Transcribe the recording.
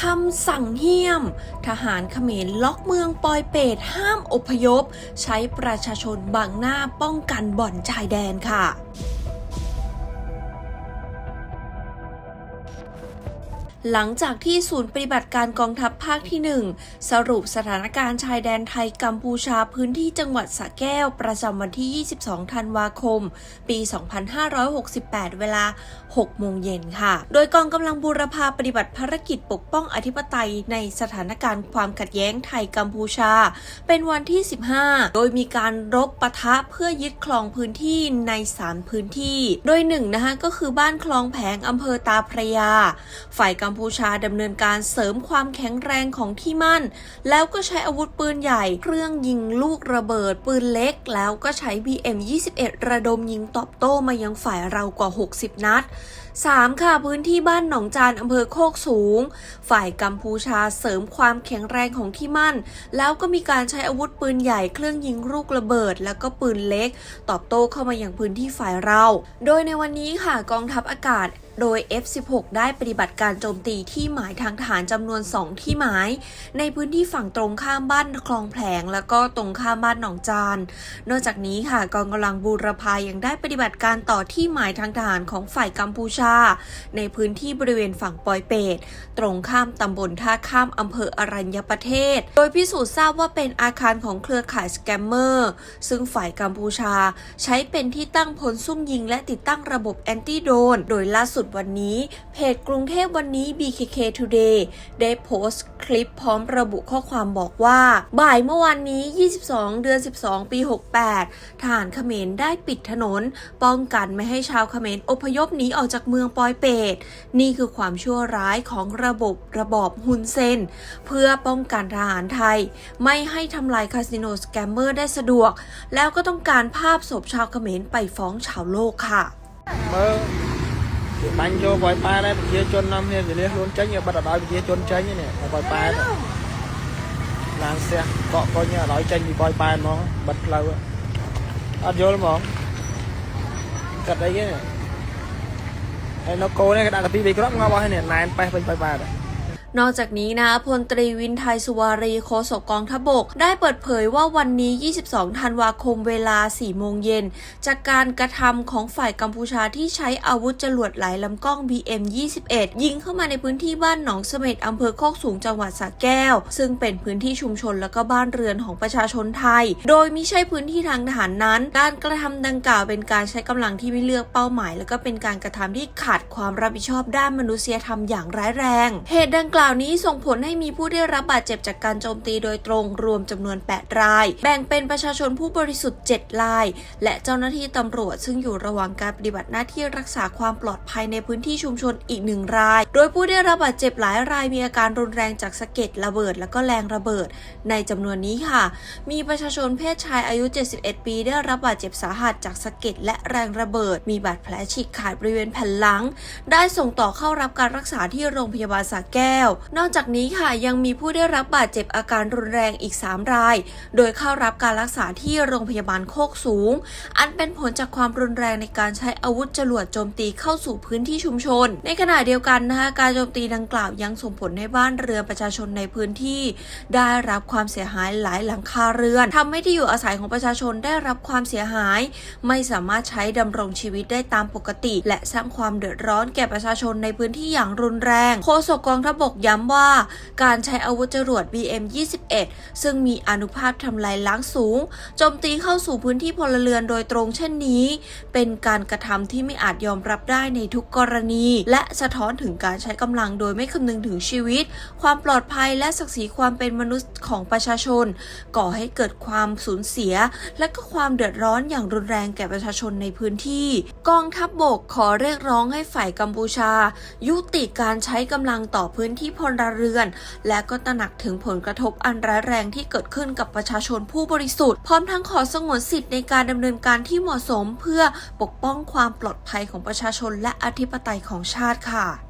คำสั่งเหี้ยม ทหารเขมรล็อกเมืองปอยเปตห้ามอพยพ ใช้ประชาชนบังหน้าป้องกันบ่อนชายแดนค่ะ หลังจากที่ศูนย์ปฏิบัติการกองทัพภาคที่ 1 สรุปสถานการณ์ชายแดนไทยกัมพูชาพื้นที่จังหวัดสระแก้ว ประจำวันที่ 22 ธันวาคม ปี 2568 เวลา 6 โมงเย็นค่ะ โดยกองกำลังบูรพาปฏิบัติภารกิจปกป้องอธิปไตยในสถานการณ์ความขัดแย้งไทยกัมพูชา เป็นวันที่ 15 โดยมีการรบปะทะเพื่อยึดครองพื้นที่ใน 3 พื้นที่ โดยหนึ่งนะคะก็คือบ้านคลองแผงอำเภอตาพระยา ฝ่ายกัมมพูชาดำเนินการเสริมความแข็งแรงของที่มั่น แล้วก็ใช้อาวุธปืนใหญ่ เครื่องยิงลูกระเบิด ปืนเล็ก แล้วก็ใช้ BM21 ระดมยิงตอบโต้มายังฝ่ายเรากว่า 60 นัด 3. ค่ะพื้นที่บ้านหนองจานอำเภอโคกสูง ฝ่ายกัมพูชาเสริมความแข็งแรงของที่มั่น แล้วก็มีการใช้อาวุธปืนใหญ่เครื่องยิงลูกระเบิด แล้วก็ปืนเล็ก ตอบโต้เข้ามาอย่างพื้นที่ฝ่ายเรา โดยในวันนี้ค่ะกองทัพอากาศโดย F16 ได้ปฏิบัติการโจมตีที่หมายทางทหารจำนวน 2 ที่หมาย ในพื้นที่ฝั่งตรงข้ามบ้านคลองแผลง แล้วก็ตรงข้ามบ้านหนองจาน นอกจากนี้ค่ะกองกำลังบูรพายังได้ปฏิบัติการต่อที่หมายทางทหารของฝ่ายกัมพูชา ในพื้นที่บริเวณฝั่งปอยเปตตรงข้ามตำบลท่าข้ามอำเภออรัญญประเทศ โดยพิสูจน์ทราบว่าเป็นอาคารของเครือข่ายสแกมเมอร์ซึ่งฝ่ายกัมพูชา ใช้เป็นที่ตั้งพลซุ่มยิง และติดตั้งระบบแอนตี้โดน โดยล่าสุดุดวันนี้ เพจกรุงเทพวันนี้ BKK Today ได้โพสต์คลิปพร้อมระบุข้อความบอกว่า บ่ายเมื่อวันนี้ 22 เดือน 12 ปี 68 ทหารเขมรได้ปิดถนน ป้องกันไม่ให้ชาวเขมรอพยพหนีออกจากเมืองปอยเปต นี่คือความชั่วร้ายของระบบระบอบฮุนเซน เพื่อป้องกันทหารไทย ไม่ให้ทำลายคาสิโนสแกมเมอร์ได้สะดวก แล้วก็ต้องการภาพศพชาวเขมรไปฟ้องชาวโลกค่ะ เมื่ បាញ់ចូលបយប៉ែដែរប្រជាជននាំគ្នាវាលះខ្លួនចេញឲ្យបាត់ដល់ប្រជាជនចេញនេះបយប៉ែឡើងស្ទះកក់កុញឲ្យដល់ចេញពីបយប៉ែហ្មងបិទផ្លូវអត់យល់ហ្មងកាត់អីគេហើយនៅកោនេះគេដាក់កាពីបីគ្រាប់ងាប់អស់ហើយនេះណែនប៉េះពេញបយប៉ែដែរ นอกจากนี้นะพลตรีวินไทยสุวารีโฆษกกองทพบก ได้เปิดเผยว่าวันนี้ 22 ธันวาคมเวลา 4 โมงเย็น จากการกระทำของฝ่ายกัมพูชาที่ใช้อาวุธจรวดหลายลำกล้อง BM21 ยิงเข้ามาในพื้นที่บ้านหนองเสม็ดอำเภอโคกสูงจังหวัดสระแก้ว ซึ่งเป็นพื้นที่ชุมชนและก็บ้านเรือนของประชาชนไทย โดยมิใช่พื้นที่ทางทหารนั้น การกระทำดังกล่าวเป็นการใช้กำลังที่ไม่เลือกเป้าหมาย และก็เป็นการกระทำที่ขาดความรับผิดชอบด้านมนุษยธรรมอย่างร้ายแรงเหตุดังกล่าวนี้ส่งผลให้มีผู้ได้รับบาดเจ็บจากการโจมตีโดยตรงรวมจำนวน 8 ราย แบ่งเป็นประชาชนผู้บริสุทธิ์ 7 ราย และเจ้าหน้าที่ตำรวจ ซึ่งอยู่ระหว่างการปฏิบัติหน้าที่รักษาความปลอดภัยในพื้นที่ชุมชนอีกหนึ่งราย โดยผู้ได้รับบาดเจ็บหลายรายมีอาการรุนแรงจากสะเก็ดระเบิด และก็แรงระเบิด ในจำนวนนี้ค่ะ มีประชาชนเพศชายอายุ 71 ปี ได้รับบาดเจ็บสาหัสจากสะเก็ดและแรงระเบิด มีบาดแผลฉีกขาดบริเวณแผ่นหลัง ได้ส่งต่อเข้ารับการรักษาที่โรงพยาบาลสระแก้วนอกจากนี้ค่ะยังมีผู้ได้รับบาดเจ็บอาการรุนแรงอีก 3 ราย โดยเข้ารับการรักษาที่โรงพยาบาลโคกสูง อันเป็นผลจากความรุนแรงในการใช้อาวุธจรวดโจมตีเข้าสู่พื้นที่ชุมชน ในขณะเดียวกันนะคะการโจมตีดังกล่าวยังส่งผลให้บ้านเรือนประชาชนในพื้นที่ ได้รับความเสียหายหลายหลังคาเรือนทำให้ที่อยู่อาศัยของประชาชนได้รับความเสียหาย ไม่สามารถใช้ดำรงชีวิตได้ตามปกติ และสร้างความเดือดร้อนแก่ประชาชนในพื้นที่อย่างรุนแรง โฆษกกองทัพบกย้ำว่าการใช้อาวุธจรวด BM21 ซึ่งมีอนุภาพทำลายล้างสูงโจมตีเข้าสู่พื้นที่พลเรือนโดยตรงเช่นนี้ เป็นการกระทำที่ไม่อาจยอมรับได้ในทุกกรณี และสะท้อนถึงการใช้กำลังโดยไม่คำนึงถึงชีวิต ความปลอดภัยและศักดิ์ศรีความเป็นมนุษย์ของประชาชน ก่อให้เกิดความสูญเสีย และก็ความเดือดร้อนอย่างรุนแรงแก่ประชาชนในพื้นที่ กองทัพบบกขอเรียกร้องให้ฝ่ายกัมพูชา ยุติการใช้กำลังต่อพื้นที่ที่พลเรือน และก็ตระหนักถึงผลกระทบอันร้ายแรงที่เกิดขึ้นกับประชาชนผู้บริสุทธิ์พร้อมทั้งขอสงวนสิทธิ์ในการดำเนินการที่เหมาะสม เพื่อปกป้องความปลอดภัยของประชาชนและอธิปไตยของชาติค่ะ